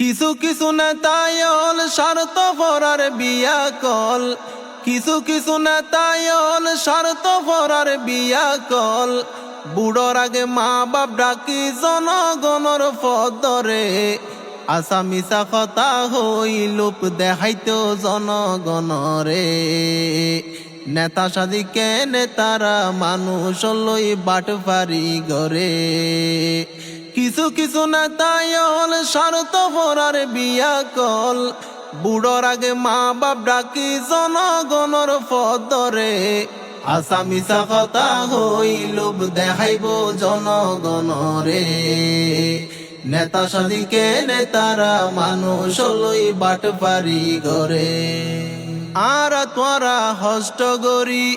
কিছু কিছু নেতায়ল স্বার্থ পরার বিয়া কল কিছু কিছু নেতায়ল স্বার্থ পরার বিয়া কল বুড়োর আগে মা বাপ ডাকি জনগণর পদরে। আশা মিশা কথা হই লোপ দেখাইতো জনগণরে। নেতা সাদিকে নেতারা মানুষ লই বাট পারি গরে। কিছু কিছু নেতায়ল স্বার্থ পরার বিয়া কল। বুড়োর আগে মা বাপ ডাকি জনগণর পদরে আশা মিশা কথা হই লোভ দেখাইব জনগণরে। নেতা সাদিকে নেতারা মানুষ লই বাট পারি গরে। আর তোরা হষ্ট গরি,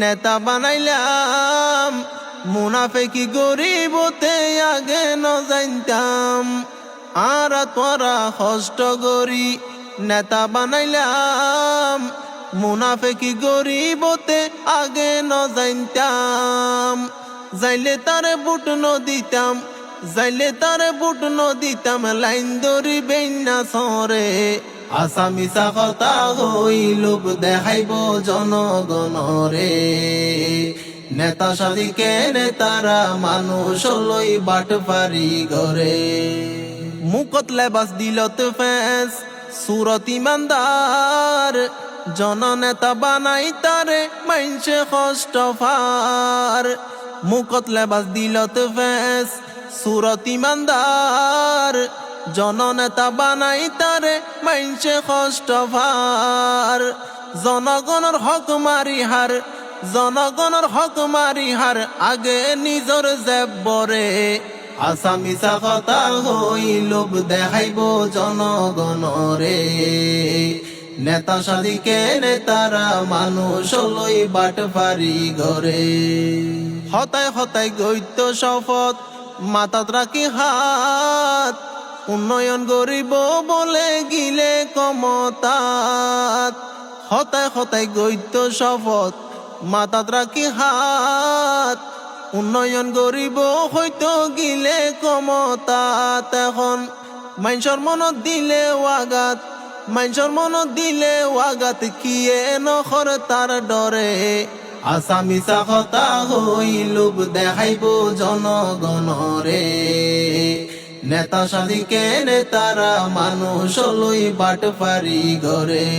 নেতা বানাইলাম। মুনাফেকি গরিবতে আগে ন আর তোরা হষ্ট গরি নেতা বানাইলাম। মুনাফেকি গরিবতে আগে ন যাইলে তারে বুট ন দিতাম, যাইলে তারে বুট ন দিতাম, লাইন দরি বেন্না সরে। আশা মিশা কথা হই লোক দেখাইব জনগণরে নেতা সাদিকে নেতারা মানুষ লই বাট পারি গরে মুকত লেবাস দিলত ফেস, সুরত ইমানদার। জননেতা বানাই তারে মাইনসে কষ্ট ফার। মুকত লেবাস দিলত ফেস, সুরত ইমানদার। জননেতা বানাই তারে মাইনসে কষ্ট ফার। জনগণর হক মারি হার জনগণর হক মারি হার আগে নিজর জেবরে আশা মিশা কথা হই লোভ দেখাইব জনগণরে নেতা সাদিকে নেতারা মানুষ লই বাট পারি গরে হতায় হতায় গৈত্য শপথ মাতাত রাখি হাত, উন্নয়ন গরিব বলে গিলে কমতাত হতায় হতায় গৈত্য শপথ মাতাত রাখি হাত? উন্নয়ন গরিব হয়তো গিলে কমতাত এখন। মাইনসর মনত দিলে ওয়াগাত মাইনসর মনত দিলে ওয়াগাত কিয়ে নখর তার ডরে? মিশা কথা হই লোভ দেখাইব জনগণরে নেতা সাদিকে নেতারা মানুষ লই বাট পারি গরে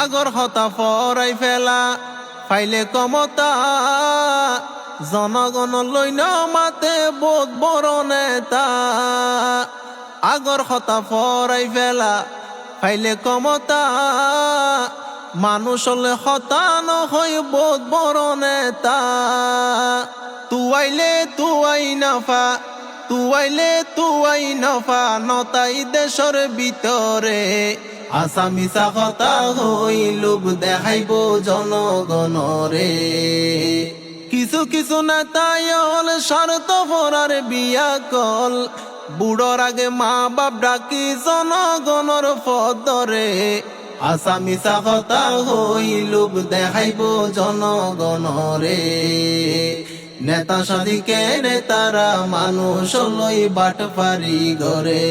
আগর হতা ফরাই ফেলা ফাইলে কমতা জনগণ লই ন মাতে বোধ বড় নেতা। আগর হতা ফরাই ফেলা, ফাইলে কমতা মানুষ হলে হতা নহয় বোধ বড় নেতা। তুয়াইলে তুয়াই নাফা তুয়াইলে তুয়াই নফা, নতাই দেশর ভিতরে আশা মিশা কথা হই দেখাইব জনগণরে কিছু কিছু নেতায়ল স্বার্থ পরার বিয়া কল। বুড়োর আগে মা বাপ ডাকি জনগণর পদরে আশা মিশা কথা হই লোভ দেখাইব জনগণরে নেতা সাদিকে নেতারা মানুষ লই বাট পারি গরে